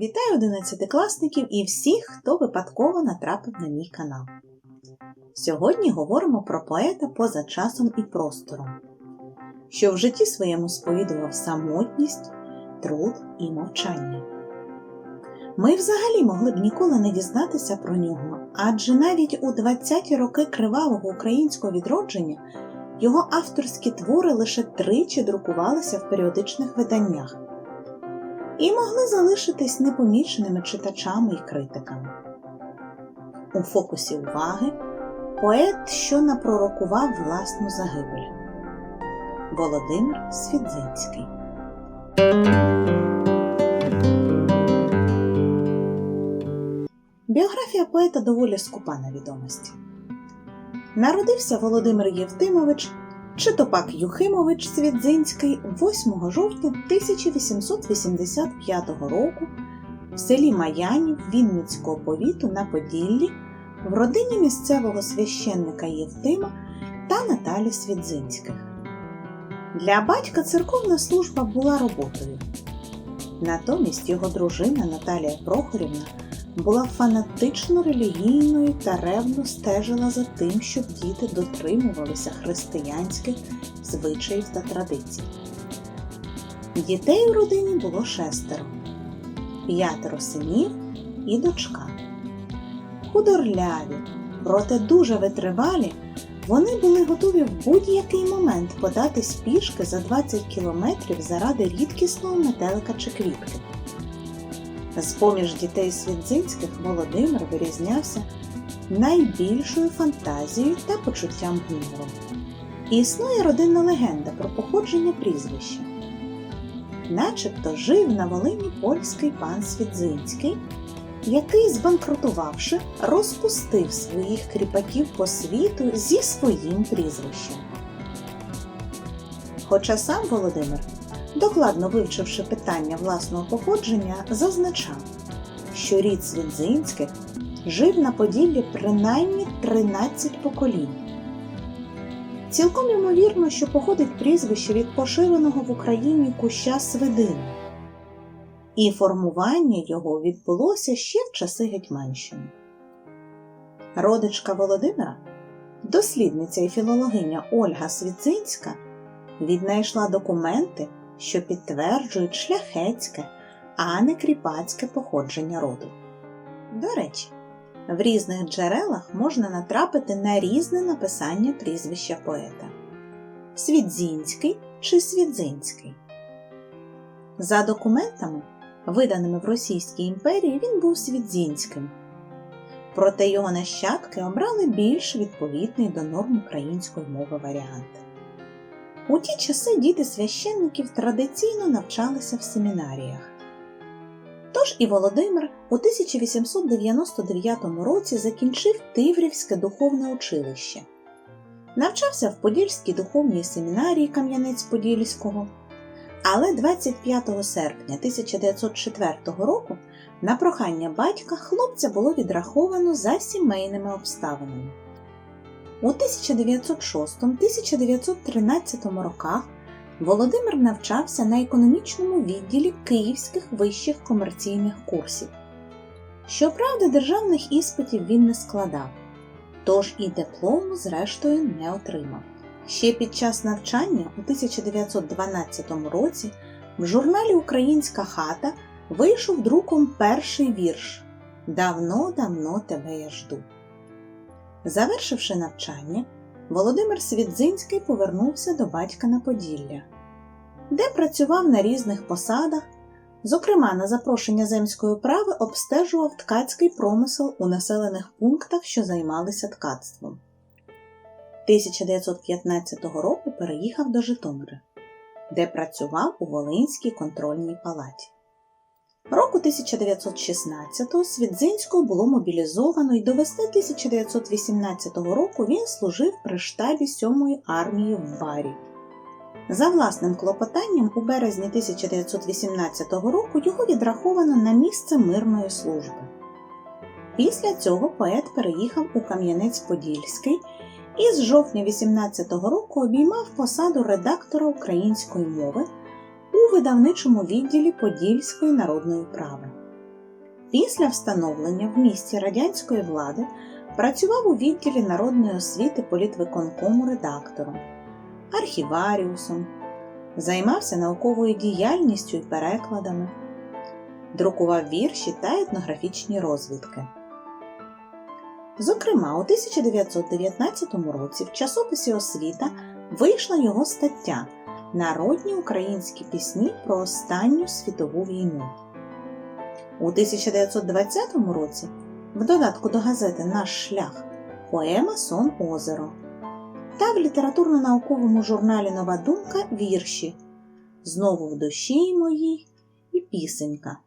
Вітаю одинадцятикласників і всіх, хто випадково натрапив на мій канал. Сьогодні говоримо про поета поза часом і простором, що в житті своєму сповідував самотність, труд і мовчання. Ми взагалі могли б ніколи не дізнатися про нього, адже навіть у 20-ті роки кривавого українського відродження його авторські твори лише тричі друкувалися в періодичних виданнях і могли залишитись непоміченими читачами і критиками. У фокусі уваги поет, що напророкував власну загибель Володимир Свідзинський. Біографія поета доволі скупа на відомості. Народився Володимир Євтимович Читопак Юхимович Свідзинський 8 жовтня 1885 року в селі Маянів Вінницького повіту на Поділлі в родині місцевого священника Євтима та Наталі Свідзинських. Для батька церковна служба була роботою. Натомість його дружина Наталія Прохорівна була фанатично релігійною та ревно стежила за тим, щоб діти дотримувалися християнських звичаїв та традицій. Дітей у родині було шестеро, п'ятеро синів і дочка. Худорляві, проте дуже витривалі, вони були готові в будь-який момент податись пішки за 20 кілометрів заради рідкісного метелика чи квітки. З-поміж дітей Свідзинських Володимир вирізнявся найбільшою фантазією та почуттям гумору. І існує родинна легенда про походження прізвища. Начебто жив на Волині польський пан Свідзинський, який, збанкрутувавши, розпустив своїх кріпаків по світу зі своїм прізвищем. Хоча сам Володимир докладно вивчивши питання власного походження, зазначав, що рід Свідзинських жив на Поділлі принаймні 13 поколінь. Цілком ймовірно, що походить прізвище від поширеного в Україні куща свидини, і формування його відбулося ще в часи Гетьманщини. Родичка Володимира, дослідниця і філологиня Ольга Свідзинська, віднайшла документи, що підтверджують шляхетське, а не кріпацьке походження роду. До речі, в різних джерелах можна натрапити на різне написання прізвища поета Свідзінський чи Свідзинський. За документами, виданими в Російській імперії, він був Свідзінським. Проте його нащадки обрали більш відповідний до норм української мови варіант. У ті часи діти священників традиційно навчалися в семінаріях. Тож і Володимир у 1899 році закінчив Тиврівське духовне училище, навчався в Подільській духовній семінарії Кам'янець-Подільського, але 25 серпня 1904 року на прохання батька хлопця було відраховано за сімейними обставинами. У 1906-1913 роках Володимир навчався на економічному відділі Київських вищих комерційних курсів. Щоправда, державних іспитів він не складав, тож і диплому, зрештою, не отримав. Ще під час навчання у 1912 році в журналі Українська хата вийшов друком перший вірш Давно-давно тебе я жду. Завершивши навчання, Володимир Свідзинський повернувся до батька на Поділля, де працював на різних посадах, зокрема на запрошення земської управи обстежував ткацький промисел у населених пунктах, що займалися ткацтвом. 1915 року переїхав до Житомира, де працював у Волинській контрольній палаті. Року 1916-го Свідзинського було мобілізовано і до весни 1918 року він служив при штабі 7-ї армії в Барі. За власним клопотанням у березні 1918 року його відраховано на місце мирної служби. Після цього поет переїхав у Кам'янець-Подільський і з жовтня 18-го року обіймав посаду редактора української мови у видавничому відділі Подільської народної управи. Після встановлення в місті радянської влади працював у відділі народної освіти політвиконкому редактором, архіваріусом, займався науковою діяльністю і перекладами, друкував вірші та етнографічні розвідки. Зокрема, у 1919 році в часописі Освіта вийшла його стаття Народні українські пісні про останню світову війну. У 1920 році в додатку до газети Наш шлях поема Сон Озеро та в літературно-науковому журналі Нова думка вірші Знову в душі моїй і пісенька.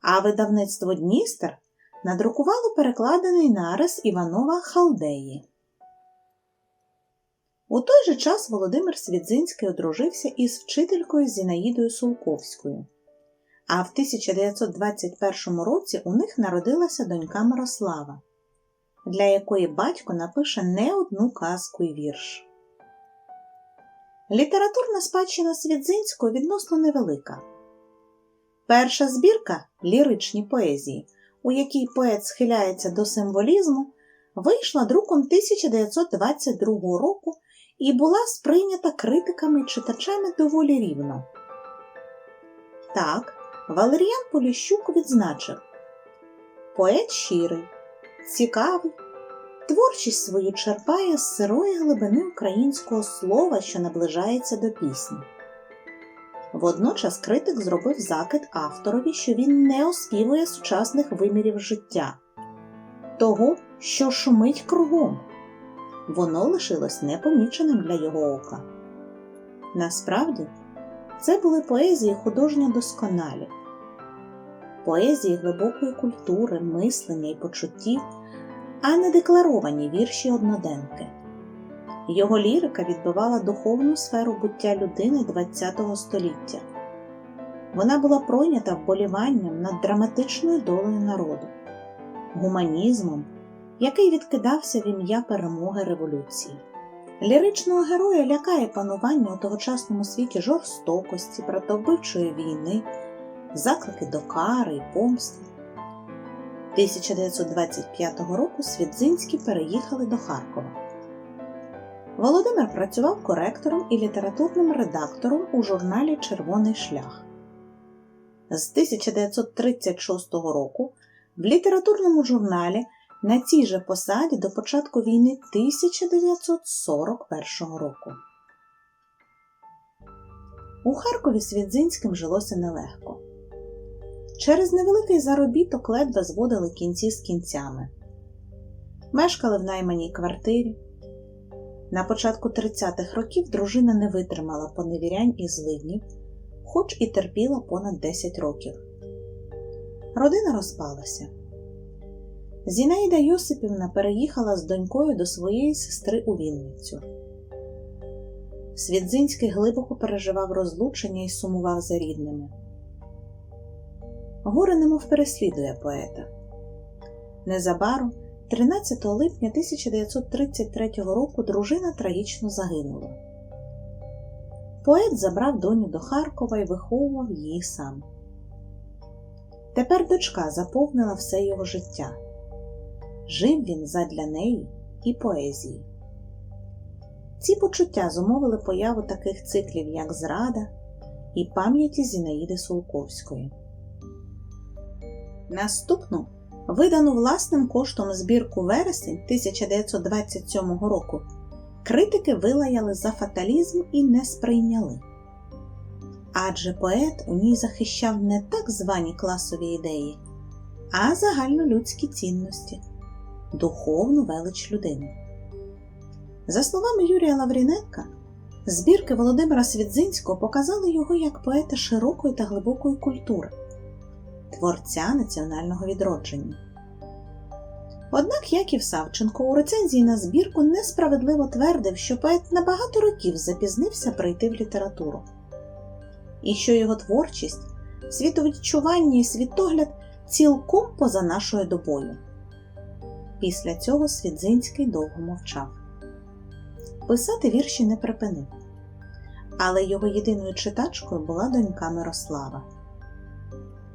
А видавництво Дністер надрукувало перекладений нарис Іванова Халдеї. У той же час Володимир Свідзинський одружився із вчителькою Зінаїдою Сулковською. А в 1921 році у них народилася донька Мирослава, для якої батько напише не одну казку і вірш. Літературна спадщина Свідзинського відносно невелика. Перша збірка ліричні поезії, у якій поет схиляється до символізму, вийшла друком 1922 року і була сприйнята критиками і читачами доволі рівно. Так, Валеріан Поліщук відзначив поет щирий, цікавий, творчість свою черпає з сирої глибини українського слова, що наближається до пісні. Водночас критик зробив закид авторові, що він не оспівує сучасних вимірів життя, того, що шумить кругом. Воно лишилось непоміченим для його ока. Насправді, це були поезії художньо досконалі, поезії глибокої культури, мислення і почуттів, а не декларовані вірші одноденки. Його лірика відбивала духовну сферу буття людини ХХ століття. Вона була пройнята вболіванням над драматичною долею народу, гуманізмом, який відкидався в ім'я перемоги революції. Ліричного героя лякає панування у тогочасному світі жорстокості, братовбивчої війни, заклики до кари і помсти. 1925 року Свідзинські переїхали до Харкова. Володимир працював коректором і літературним редактором у журналі Червоний шлях. З 1936 року в літературному журналі на цій же посаді до початку війни 1941 року. У Харкові Свідзинським жилося нелегко. Через невеликий заробіток ледве зводили кінці з кінцями. Мешкали в найманій квартирі. На початку 30-х років дружина не витримала поневірянь і злиднів, хоч і терпіла понад 10 років. Родина розпалася. Зінаїда Йосипівна переїхала з донькою до своєї сестри у Вінницю. Свідзинський глибоко переживав розлучення і сумував за рідними. Горе немов переслідує поета. Незабаром, 13 липня 1933 року, дружина трагічно загинула. Поет забрав доню до Харкова і виховував її сам. Тепер дочка заповнила все його життя. Жив він задля неї і поезії. Ці почуття зумовили появу таких циклів, як Зрада і пам'яті Зінаїди Сулковської. Наступну, видану власним коштом збірку вересень 1927 року, критики вилаяли за фаталізм і не сприйняли. Адже поет у ній захищав не так звані класові ідеї, а загальнолюдські цінності, духовну велич людини. За словами Юрія Лавріненка, збірки Володимира Свідзинського показали його як поета широкої та глибокої культури творця національного відродження. Однак Яків Савченко у рецензії на збірку несправедливо твердив, що поет на багато років запізнився прийти в літературу, і що його творчість, світовідчування і світогляд цілком поза нашою добою. Після цього Свідзинський довго мовчав. Писати вірші не припинив, але його єдиною читачкою була донька Мирослава.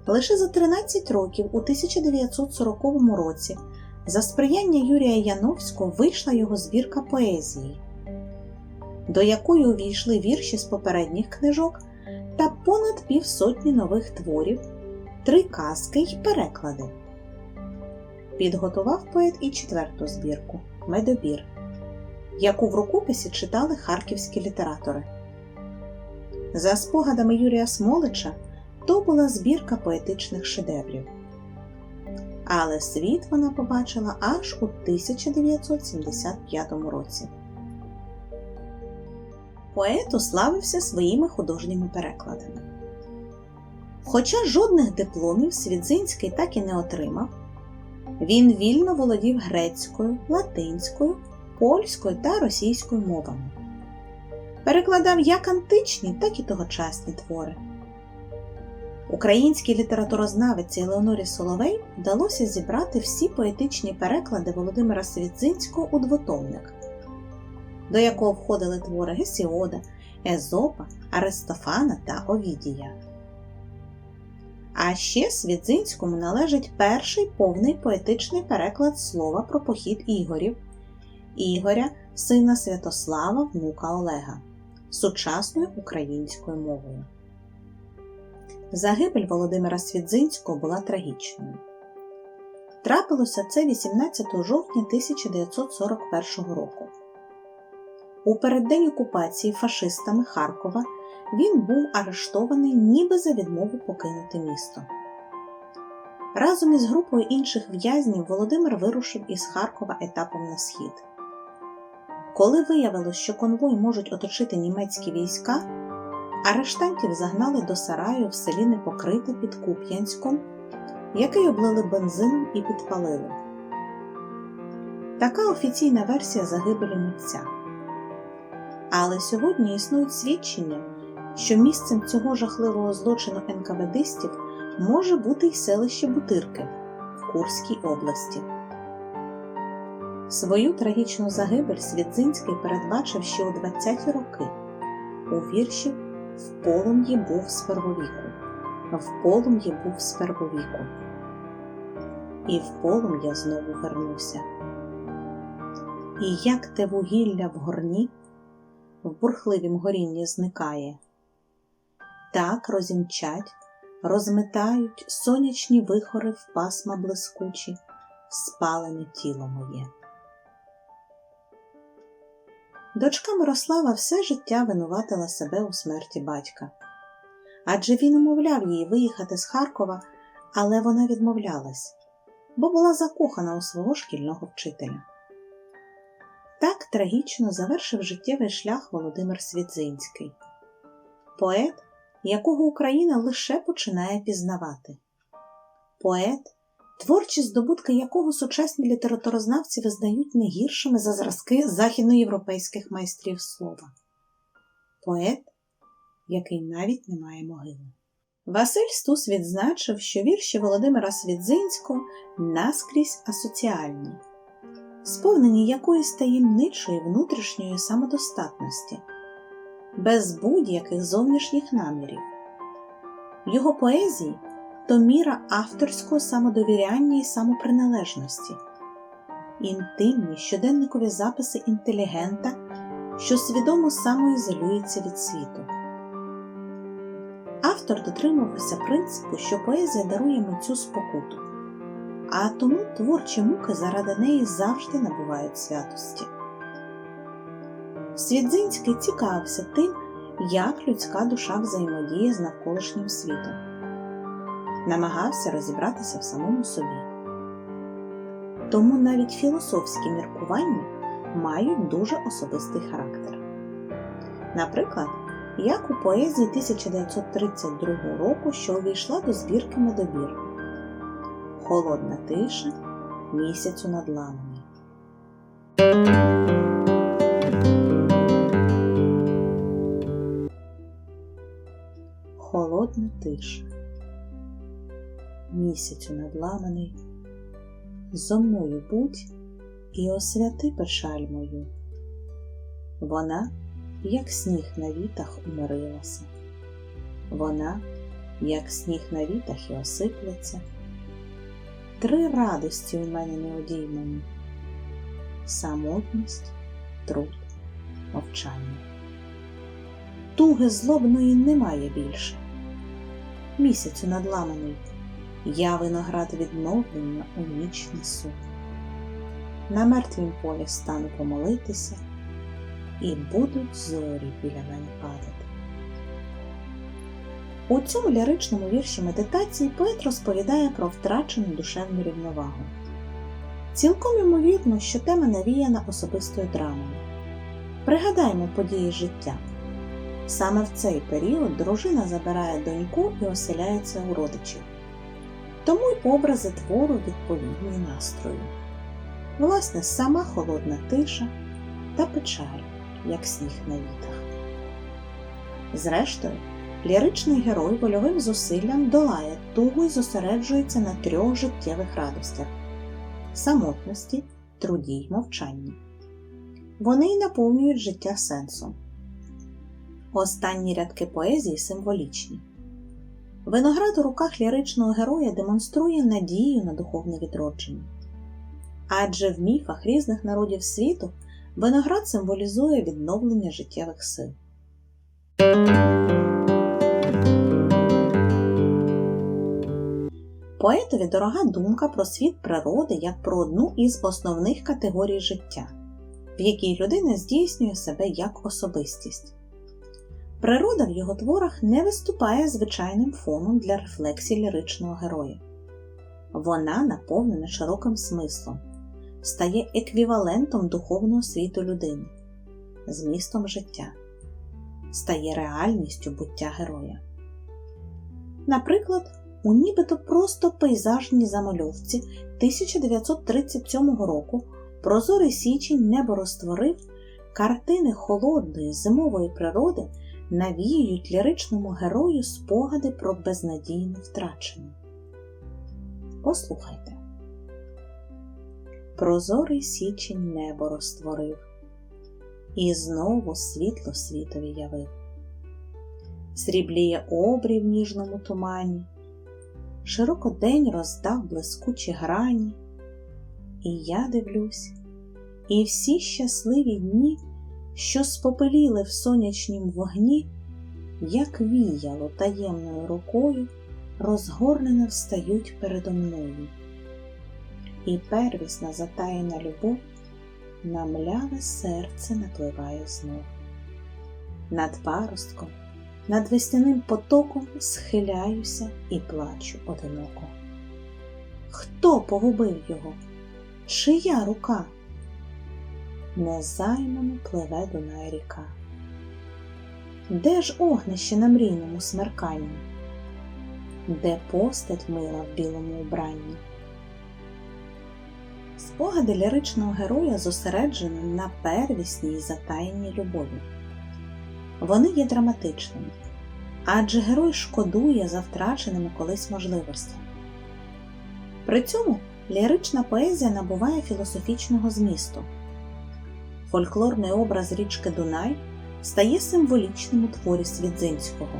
Лише за 13 років у 1940 році за сприяння Юрія Яновського вийшла його збірка поезії, до якої увійшли вірші з попередніх книжок та понад півсотні нових творів, три казки й переклади. Підготував поет і четверту збірку Медобір, яку в рукописі читали харківські літератори. За спогадами Юрія Смолича, то була збірка поетичних шедеврів. Але світ вона побачила аж у 1975 році. Поет уславився своїми художніми перекладами. Хоча жодних дипломів Свідзинський так і не отримав, він вільно володів грецькою, латинською, польською та російською мовами. Перекладав як античні, так і тогочасні твори. Українській літературознавиці Елеонорі Соловей вдалося зібрати всі поетичні переклади Володимира Свідзинського у двотомник, до якого входили твори Гесіода, Езопа, Аристофана та Овідія. А ще Свідзинському належить перший повний поетичний переклад слова про похід Ігорів, Ігоря, сина Святослава, внука Олега, сучасною українською мовою. Загибель Володимира Свідзинського була трагічною. Трапилося це 18 жовтня 1941 року. У переддень окупації фашистами Харкова він був арештований ніби за відмову покинути місто. Разом із групою інших в'язнів Володимир вирушив із Харкова етапом на схід. Коли виявилось, що конвой можуть оточити німецькі війська, арештантів загнали до сараю в селі Непокрите під Куп'янськом, який облили бензином і підпалили. Така офіційна версія загибелі митця. Але сьогодні існують свідчення, що місцем цього жахливого злочину НКВДистів може бути й селище Бутирки в Курській області. Свою трагічну загибель Свідзинський передбачив ще у 20-ті роки у вірші В полум'ї був з первовіку, в полум'ї був з первовіку. І в полум'я знову вернуся. І як те вугілля в горні в бурхливім горінні зникає, так розімчать, розметають сонячні вихори в пасма блискучі, спалене тіло моє. Дочка Мирослава все життя винуватила себе у смерті батька. Адже він умовляв її виїхати з Харкова, але вона відмовлялась, бо була закохана у свого шкільного вчителя. Так трагічно завершив життєвий шлях Володимир Свідзинський, поет, якого Україна лише починає пізнавати, поет, творчі здобутки якого сучасні літературознавці визнають не гіршими за зразки західноєвропейських майстрів слова, поет, який навіть не має могили. Василь Стус відзначив, що вірші Володимира Свідзинського наскрізь асоціальні сповнені якоїсь таємничої внутрішньої самодостатності, без будь-яких зовнішніх намірів. Його поезії то міра авторського самодовіряння і самоприналежності, інтимні щоденникові записи інтелігента, що свідомо самоізолюється від світу. Автор дотримувався принципу, що поезія дарує митцю спокуту а тому творчі муки заради неї завжди набувають святості. Свідзинський цікавився тим, як людська душа взаємодіє з навколишнім світом, намагався розібратися в самому собі. Тому навіть філософські міркування мають дуже особистий характер. Наприклад, як у поезії 1932 року, що увійшла до збірки медобір холодна тиша місяцю над ланами. Холодна тиша, місяцю надламаний, зо мною будь і освяти пешаль мою. Вона як сніг на вітах, умирилася. Вона, як сніг на вітах і осиплеться. Три радості у мене неодіймані самотність, труд, мовчання. Туги злобної немає більше. Місяцю надламаний, я виноград відновлення у ніч несу. На мертвім полі стану помолитися, і будуть зорі біля мене падати. У цьому ліричному вірші медитації поет розповідає про втрачену душевну рівновагу. Цілком ймовірно, що тема навіяна особистою драмою. Пригадаймо події життя. Саме в цей період дружина забирає доньку і оселяється у родичів. Тому й образи твору відповідні настрою. Власне, сама холодна тиша та печаль, як сніг на вітах. Зрештою, ліричний герой вольовим зусиллям долає тугу і зосереджується на трьох життєвих радостях самотності, труді й мовчанні. Вони й наповнюють життя сенсом. Останні рядки поезії символічні. Виноград у руках ліричного героя демонструє надію на духовне відродження. Адже в міфах різних народів світу виноград символізує відновлення життєвих сил. Поетові дорога думка про світ природи як про одну із основних категорій життя, в якій людина здійснює себе як особистість. Природа в його творах не виступає звичайним фоном для рефлексії ліричного героя. Вона наповнена широким смислом, стає еквівалентом духовного світу людини, змістом життя, стає реальністю буття героя. Наприклад, у нібито просто пейзажній замальовці 1937 року Прозорий Січень небо розтворив картини холодної зимової природи навіюють ліричному герою спогади про безнадійну втрачену. Послухайте. Прозорий січень небо розтворив, і знову світло світові явив. Срібліє обрій в ніжному тумані, широко день роздав блискучі грані, і я дивлюсь, і всі щасливі дні що спопеліли в сонячнім вогні, як віяло таємною рукою, розгорнено встають передо мною. І первісна затаєна любов на мляве серце напливає знов. Над паростком, над весняним потоком схиляюся і плачу одиноко. Хто погубив його? Чия рука? Незаймано пливе Дунай ріка. Де ж огнище на мрійному смерканні? Де постать мила в білому убранні? Спогади ліричного героя зосереджені на первісній і затаєній любові. Вони є драматичними, адже герой шкодує за втраченими колись можливостями. При цьому лірична поезія набуває філософічного змісту фольклорний образ річки Дунай стає символічним у творі Свідзинського.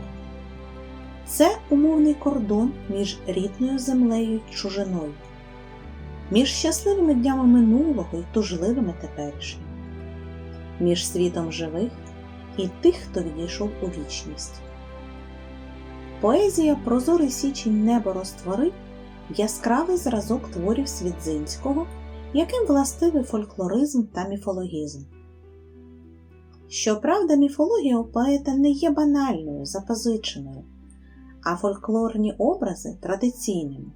Це умовний кордон між рідною землею і чужиною, між щасливими днями минулого і тужливими теперішніми, між світом живих і тих, хто відійшов у вічність. Поезія Прозорий січень небо розтворив яскравий зразок творів Свідзинського яким властивий фольклоризм та міфологізм. Щоправда, міфологія у поета не є банальною, запозиченою, а фольклорні образи традиційними.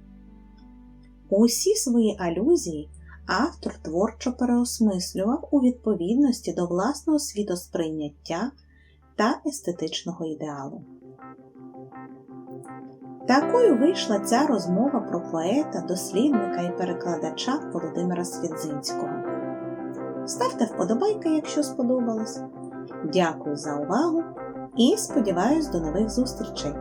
Усі свої алюзії автор творчо переосмислював у відповідності до власного світосприйняття та естетичного ідеалу. Такою вийшла ця розмова про поета, дослідника і перекладача Володимира Свідзинського. Ставте вподобайки, якщо сподобалось. Дякую за увагу і сподіваюсь до нових зустрічей!